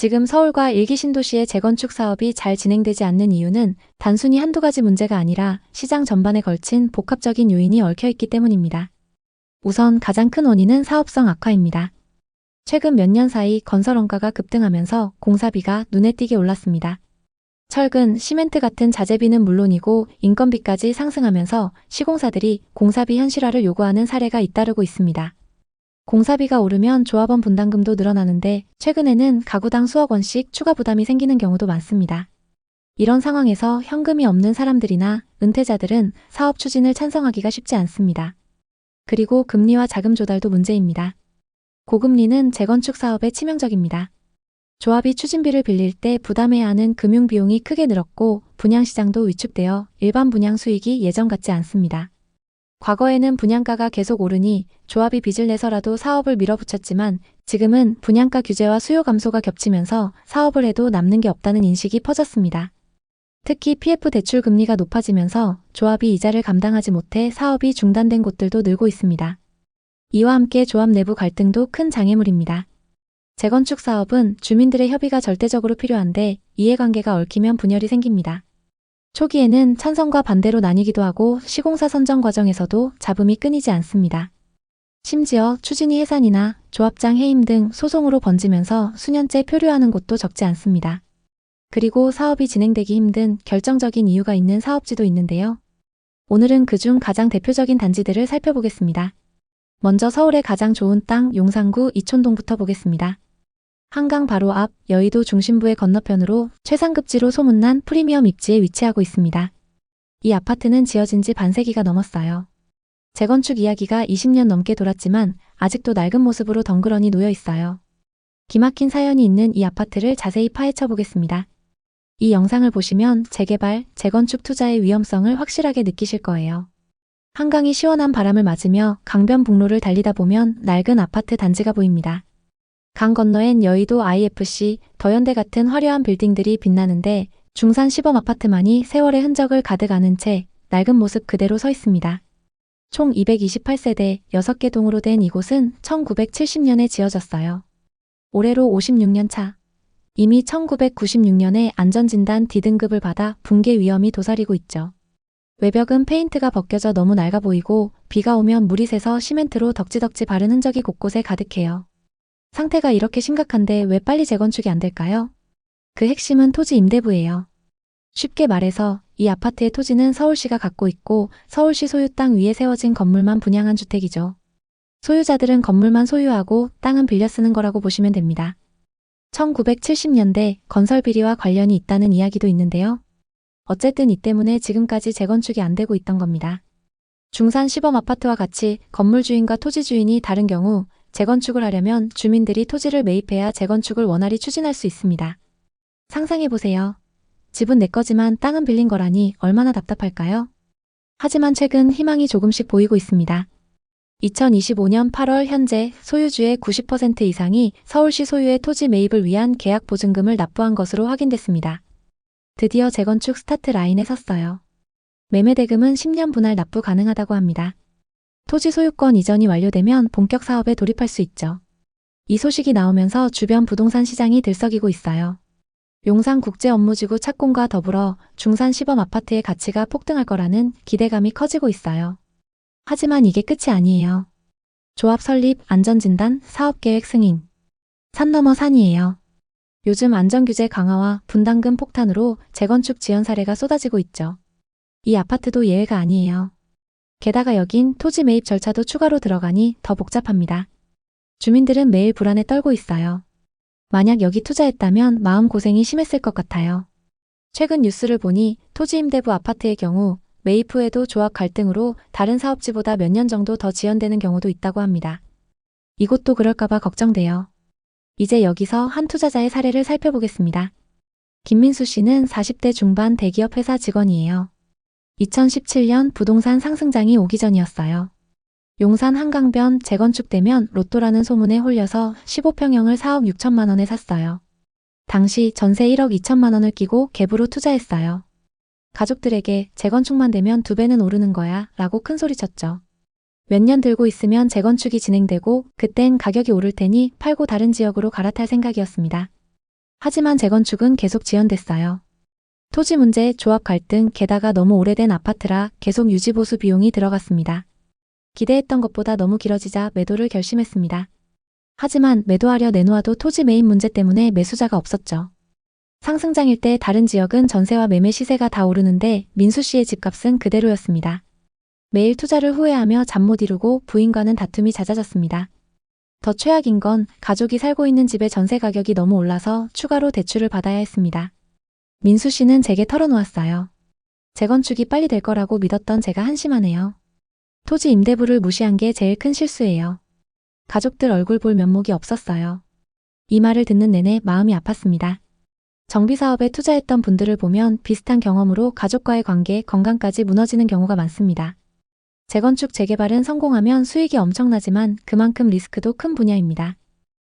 지금 서울과 일기 신도시의 재건축 사업이 잘 진행되지 않는 이유는 단순히 한두 가지 문제가 아니라 시장 전반에 걸친 복합적인 요인이 얽혀 있기 때문입니다. 우선 가장 큰 원인은 사업성 악화입니다. 최근 몇 년 사이 건설 원가가 급등하면서 공사비가 눈에 띄게 올랐습니다. 철근, 시멘트 같은 자재비는 물론이고 인건비까지 상승하면서 시공사들이 공사비 현실화를 요구하는 사례가 잇따르고 있습니다. 공사비가 오르면 조합원 분담금도 늘어나는데 최근에는 가구당 수억 원씩 추가 부담이 생기는 경우도 많습니다. 이런 상황에서 현금이 없는 사람들이나 은퇴자들은 사업 추진을 찬성하기가 쉽지 않습니다. 그리고 금리와 자금 조달도 문제입니다. 고금리는 재건축 사업에 치명적입니다. 조합이 추진비를 빌릴 때 부담해야 하는 금융 비용이 크게 늘었고 분양 시장도 위축되어 일반 분양 수익이 예전 같지 않습니다. 과거에는 분양가가 계속 오르니 조합이 빚을 내서라도 사업을 밀어붙였지만 지금은 분양가 규제와 수요 감소가 겹치면서 사업을 해도 남는 게 없다는 인식이 퍼졌습니다. 특히 PF 대출 금리가 높아지면서 조합이 이자를 감당하지 못해 사업이 중단된 곳들도 늘고 있습니다. 이와 함께 조합 내부 갈등도 큰 장애물입니다. 재건축 사업은 주민들의 협의가 절대적으로 필요한데 이해관계가 얽히면 분열이 생깁니다. 초기에는 찬성과 반대로 나뉘기도 하고 시공사 선정 과정에서도 잡음이 끊이지 않습니다. 심지어 추진위 해산이나 조합장 해임 등 소송으로 번지면서 수년째 표류하는 곳도 적지 않습니다. 그리고 사업이 진행되기 힘든 결정적인 이유가 있는 사업지도 있는데요. 오늘은 그중 가장 대표적인 단지들을 살펴보겠습니다. 먼저 서울의 가장 좋은 땅 용산구 이촌동부터 보겠습니다. 한강 바로 앞 여의도 중심부의 건너편으로 최상급지로 소문난 프리미엄 입지에 위치하고 있습니다. 이 아파트는 지어진 지 반세기가 넘었어요. 재건축 이야기가 20년 넘게 돌았지만 아직도 낡은 모습으로 덩그러니 놓여 있어요. 기막힌 사연이 있는 이 아파트를 자세히 파헤쳐 보겠습니다. 이 영상을 보시면 재개발, 재건축 투자의 위험성을 확실하게 느끼실 거예요. 한강이 시원한 바람을 맞으며 강변북로를 달리다 보면 낡은 아파트 단지가 보입니다. 강 건너엔 여의도 IFC, 더현대 같은 화려한 빌딩들이 빛나는데 중산 시범 아파트만이 세월의 흔적을 가득 안은 채 낡은 모습 그대로 서 있습니다. 총 228세대 6개 동으로 된 이곳은 1970년에 지어졌어요. 올해로 56년 차. 이미 1996년에 안전진단 D등급을 받아 붕괴 위험이 도사리고 있죠. 외벽은 페인트가 벗겨져 너무 낡아 보이고 비가 오면 물이 새서 시멘트로 덕지덕지 바른 흔적이 곳곳에 가득해요. 상태가 이렇게 심각한데 왜 빨리 재건축이 안 될까요? 그 핵심은 토지 임대부예요. 쉽게 말해서 이 아파트의 토지는 서울시가 갖고 있고 서울시 소유 땅 위에 세워진 건물만 분양한 주택이죠. 소유자들은 건물만 소유하고 땅은 빌려 쓰는 거라고 보시면 됩니다. 1970년대 건설 비리와 관련이 있다는 이야기도 있는데요. 어쨌든 이 때문에 지금까지 재건축이 안 되고 있던 겁니다. 중산 시범 아파트와 같이 건물 주인과 토지 주인이 다른 경우 재건축을 하려면 주민들이 토지를 매입해야 재건축을 원활히 추진할 수 있습니다. 상상해보세요. 집은 내 거지만 땅은 빌린 거라니 얼마나 답답할까요? 하지만 최근 희망이 조금씩 보이고 있습니다. 2025년 8월 현재 소유주의 90% 이상이 서울시 소유의 토지 매입을 위한 계약 보증금을 납부한 것으로 확인됐습니다. 드디어 재건축 스타트 라인에 섰어요. 매매 대금은 10년 분할 납부 가능하다고 합니다. 토지 소유권 이전이 완료되면 본격 사업에 돌입할 수 있죠. 이 소식이 나오면서 주변 부동산 시장이 들썩이고 있어요. 용산 국제 업무지구 착공과 더불어 중산 시범 아파트의 가치가 폭등할 거라는 기대감이 커지고 있어요. 하지만 이게 끝이 아니에요. 조합 설립, 안전진단, 사업계획 승인. 산 넘어 산이에요. 요즘 안전규제 강화와 분담금 폭탄으로 재건축 지연 사례가 쏟아지고 있죠. 이 아파트도 예외가 아니에요. 게다가 여긴 토지 매입 절차도 추가로 들어가니 더 복잡합니다. 주민들은 매일 불안에 떨고 있어요. 만약 여기 투자했다면 마음고생이 심했을 것 같아요. 최근 뉴스를 보니 토지 임대부 아파트의 경우 매입 후에도 조합 갈등으로 다른 사업지보다 몇 년 정도 더 지연되는 경우도 있다고 합니다. 이곳도 그럴까봐 걱정돼요. 이제 여기서 한 투자자의 사례를 살펴보겠습니다. 김민수 씨는 40대 중반 대기업 회사 직원이에요. 2017년 부동산 상승장이 오기 전이었어요. 용산 한강변 재건축되면 로또라는 소문에 홀려서 15평형을 4억 6천만 원에 샀어요. 당시 전세 1억 2천만 원을 끼고 갭으로 투자했어요. 가족들에게 재건축만 되면 두 배는 오르는 거야 라고 큰 소리 쳤죠. 몇 년 들고 있으면 재건축이 진행되고 그땐 가격이 오를 테니 팔고 다른 지역으로 갈아탈 생각이었습니다. 하지만 재건축은 계속 지연됐어요. 토지 문제, 조합 갈등, 게다가 너무 오래된 아파트라 계속 유지보수 비용이 들어갔습니다. 기대했던 것보다 너무 길어지자 매도를 결심했습니다. 하지만 매도하려 내놓아도 토지 매입 문제 때문에 매수자가 없었죠. 상승장일 때 다른 지역은 전세와 매매 시세가 다 오르는데 민수 씨의 집값은 그대로였습니다. 매일 투자를 후회하며 잠 못 이루고 부인과는 다툼이 잦아졌습니다. 더 최악인 건 가족이 살고 있는 집의 전세 가격이 너무 올라서 추가로 대출을 받아야 했습니다. 민수 씨는 제게 털어놓았어요. 재건축이 빨리 될 거라고 믿었던 제가 한심하네요. 토지 임대부를 무시한 게 제일 큰 실수예요. 가족들 얼굴 볼 면목이 없었어요. 이 말을 듣는 내내 마음이 아팠습니다. 정비사업에 투자했던 분들을 보면 비슷한 경험으로 가족과의 관계, 건강까지 무너지는 경우가 많습니다. 재건축 재개발은 성공하면 수익이 엄청나지만 그만큼 리스크도 큰 분야입니다.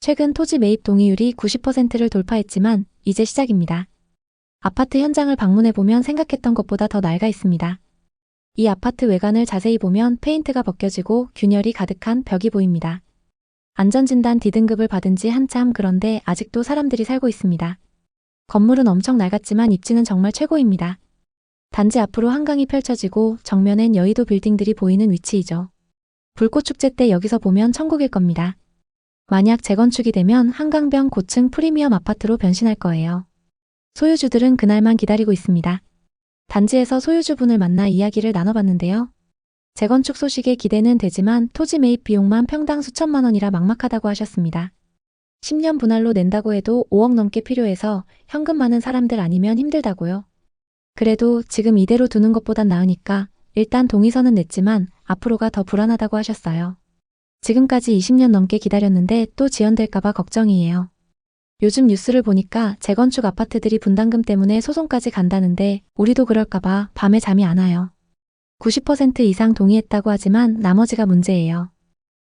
최근 토지 매입 동의율이 90%를 돌파했지만 이제 시작입니다. 아파트 현장을 방문해보면 생각했던 것보다 더 낡아 있습니다. 이 아파트 외관을 자세히 보면 페인트가 벗겨지고 균열이 가득한 벽이 보입니다. 안전진단 D등급을 받은 지 한참 그런데 아직도 사람들이 살고 있습니다. 건물은 엄청 낡았지만 입지는 정말 최고입니다. 단지 앞으로 한강이 펼쳐지고 정면엔 여의도 빌딩들이 보이는 위치이죠. 불꽃축제 때 여기서 보면 천국일 겁니다. 만약 재건축이 되면 한강변 고층 프리미엄 아파트로 변신할 거예요. 소유주들은 그날만 기다리고 있습니다. 단지에서 소유주분을 만나 이야기를 나눠봤는데요. 재건축 소식에 기대는 되지만 토지 매입 비용만 평당 수천만 원이라 막막하다고 하셨습니다. 10년 분할로 낸다고 해도 5억 넘게 필요해서 현금 많은 사람들 아니면 힘들다고요. 그래도 지금 이대로 두는 것보단 나으니까 일단 동의서는 냈지만 앞으로가 더 불안하다고 하셨어요. 지금까지 20년 넘게 기다렸는데 또 지연될까봐 걱정이에요. 요즘 뉴스를 보니까 재건축 아파트들이 분담금 때문에 소송까지 간다는데 우리도 그럴까봐 밤에 잠이 안 와요. 90% 이상 동의했다고 하지만 나머지가 문제예요.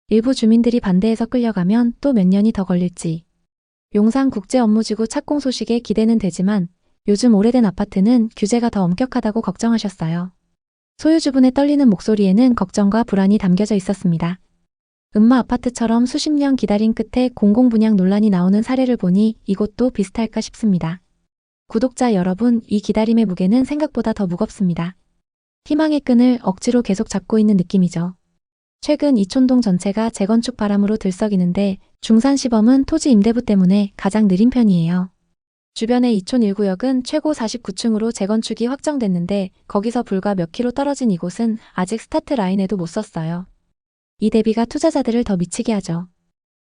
일부 주민들이 반대해서 끌려가면 또 몇 년이 더 걸릴지. 용산 국제 업무지구 착공 소식에 기대는 되지만 요즘 오래된 아파트는 규제가 더 엄격하다고 걱정하셨어요. 소유주분의 떨리는 목소리에는 걱정과 불안이 담겨져 있었습니다. 음마 아파트처럼 수십 년 기다린 끝에 공공분양 논란이 나오는 사례를 보니 이곳도 비슷할까 싶습니다. 구독자 여러분, 이 기다림의 무게는 생각보다 더 무겁습니다. 희망의 끈을 억지로 계속 잡고 있는 느낌이죠. 최근 이촌동 전체가 재건축 바람으로 들썩이는데 중산시범은 토지 임대부 때문에 가장 느린 편이에요. 주변의 이촌 1구역은 최고 49층으로 재건축이 확정됐는데 거기서 불과 몇 킬로 떨어진 이곳은 아직 스타트 라인에도 못 섰어요. 이 대비가 투자자들을 더 미치게 하죠.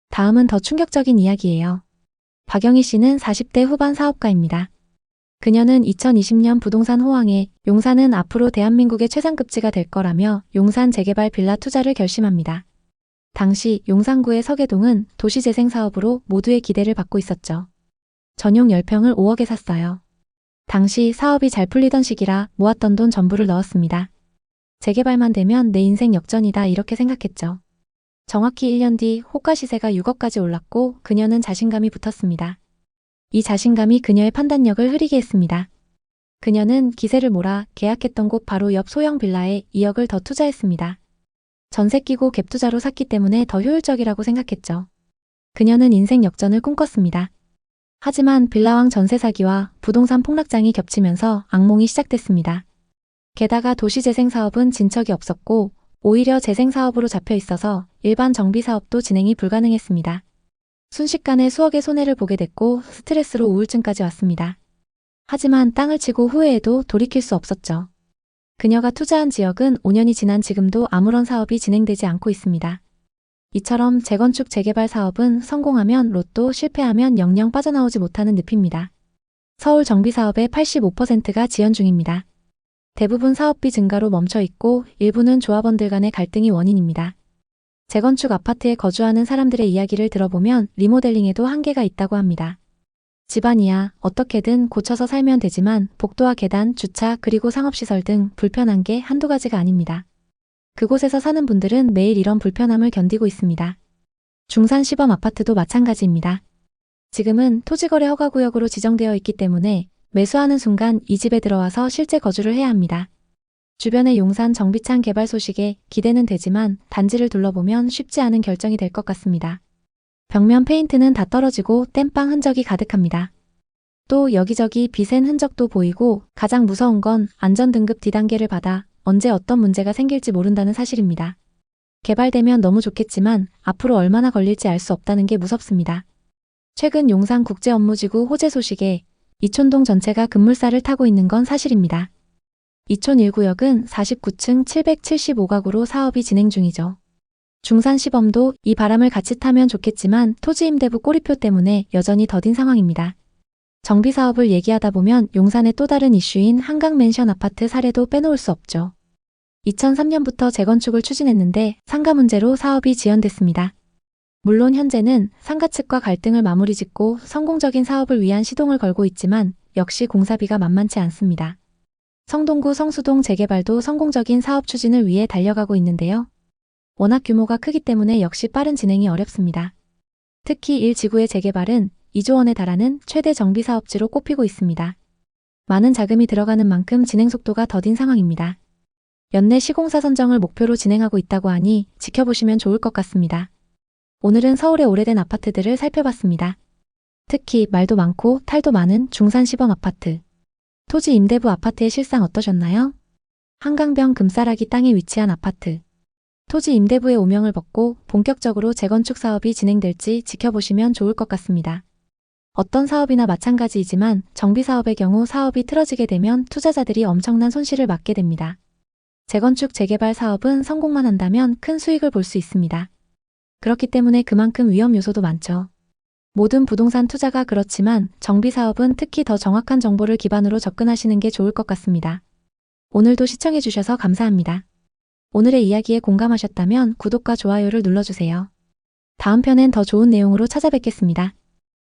다음은 더 충격적인 이야기예요. 박영희 씨는 40대 후반 사업가입니다. 그녀는 2020년 부동산 호황에 용산은 앞으로 대한민국의 최상급지가 될 거라며 용산 재개발 빌라 투자를 결심합니다. 당시 용산구의 서계동은 도시재생 사업으로 모두의 기대를 받고 있었죠. 전용 10평을 5억에 샀어요. 당시 사업이 잘 풀리던 시기라 모았던 돈 전부를 넣었습니다. 재개발만 되면 내 인생 역전이다 이렇게 생각했죠. 정확히 1년 뒤 호가 시세가 6억까지 올랐고 그녀는 자신감이 붙었습니다. 이 자신감이 그녀의 판단력을 흐리게 했습니다. 그녀는 기세를 몰아 계약했던 곳 바로 옆 소형 빌라에 2억을 더 투자했습니다. 전세 끼고 갭 투자로 샀기 때문에 더 효율적이라고 생각했죠. 그녀는 인생 역전을 꿈꿨습니다. 하지만 빌라왕 전세 사기와 부동산 폭락장이 겹치면서 악몽이 시작됐습니다. 게다가 도시재생 사업은 진척이 없었고 오히려 재생 사업으로 잡혀 있어서 일반 정비 사업도 진행이 불가능했습니다. 순식간에 수억의 손해를 보게 됐고 스트레스로 우울증까지 왔습니다. 하지만 땅을 치고 후회해도 돌이킬 수 없었죠. 그녀가 투자한 지역은 5년이 지난 지금도 아무런 사업이 진행되지 않고 있습니다. 이처럼 재건축 재개발 사업은 성공하면 로또, 실패하면 영영 빠져나오지 못하는 늪입니다. 서울 정비 사업의 85%가 지연 중입니다. 대부분 사업비 증가로 멈춰 있고 일부는 조합원들 간의 갈등이 원인입니다. 재건축 아파트에 거주하는 사람들의 이야기를 들어보면 리모델링에도 한계가 있다고 합니다. 집안이야 어떻게든 고쳐서 살면 되지만 복도와 계단, 주차 그리고 상업시설 등 불편한 게 한두 가지가 아닙니다. 그곳에서 사는 분들은 매일 이런 불편함을 견디고 있습니다. 중산 시범 아파트도 마찬가지입니다. 지금은 토지거래 허가구역으로 지정되어 있기 때문에 매수하는 순간 이 집에 들어와서 실제 거주를 해야 합니다. 주변의 용산 정비창 개발 소식에 기대는 되지만 단지를 둘러보면 쉽지 않은 결정이 될 것 같습니다. 벽면 페인트는 다 떨어지고 땜빵 흔적이 가득합니다. 또 여기저기 빚센 흔적도 보이고 가장 무서운 건 안전등급 D단계를 받아 언제 어떤 문제가 생길지 모른다는 사실입니다. 개발되면 너무 좋겠지만 앞으로 얼마나 걸릴지 알 수 없다는 게 무섭습니다. 최근 용산 국제업무지구 호재 소식에 이촌동 전체가 급물살을 타고 있는 건 사실입니다. 이촌 1구역은 49층 775가구로 사업이 진행 중이죠. 중산 시범도 이 바람을 같이 타면 좋겠지만 토지 임대부 꼬리표 때문에 여전히 더딘 상황입니다. 정비 사업을 얘기하다 보면 용산의 또 다른 이슈인 한강맨션 아파트 사례도 빼놓을 수 없죠. 2003년부터 재건축을 추진했는데 상가 문제로 사업이 지연됐습니다. 물론 현재는 상가 측과 갈등을 마무리 짓고 성공적인 사업을 위한 시동을 걸고 있지만 역시 공사비가 만만치 않습니다. 성동구 성수동 재개발도 성공적인 사업 추진을 위해 달려가고 있는데요. 워낙 규모가 크기 때문에 역시 빠른 진행이 어렵습니다. 특히 1지구의 재개발은 2조 원에 달하는 최대 정비 사업지로 꼽히고 있습니다. 많은 자금이 들어가는 만큼 진행 속도가 더딘 상황입니다. 연내 시공사 선정을 목표로 진행하고 있다고 하니 지켜보시면 좋을 것 같습니다. 오늘은 서울의 오래된 아파트들을 살펴봤습니다. 특히 말도 많고 탈도 많은 중산 시범 아파트. 토지 임대부 아파트의 실상 어떠셨나요? 한강변 금싸라기 땅에 위치한 아파트. 토지 임대부의 오명을 벗고 본격적으로 재건축 사업이 진행될지 지켜보시면 좋을 것 같습니다. 어떤 사업이나 마찬가지이지만 정비 사업의 경우 사업이 틀어지게 되면 투자자들이 엄청난 손실을 맞게 됩니다. 재건축 재개발 사업은 성공만 한다면 큰 수익을 볼 수 있습니다. 그렇기 때문에 그만큼 위험 요소도 많죠. 모든 부동산 투자가 그렇지만 정비 사업은 특히 더 정확한 정보를 기반으로 접근하시는 게 좋을 것 같습니다. 오늘도 시청해주셔서 감사합니다. 오늘의 이야기에 공감하셨다면 구독과 좋아요를 눌러주세요. 다음 편엔 더 좋은 내용으로 찾아뵙겠습니다.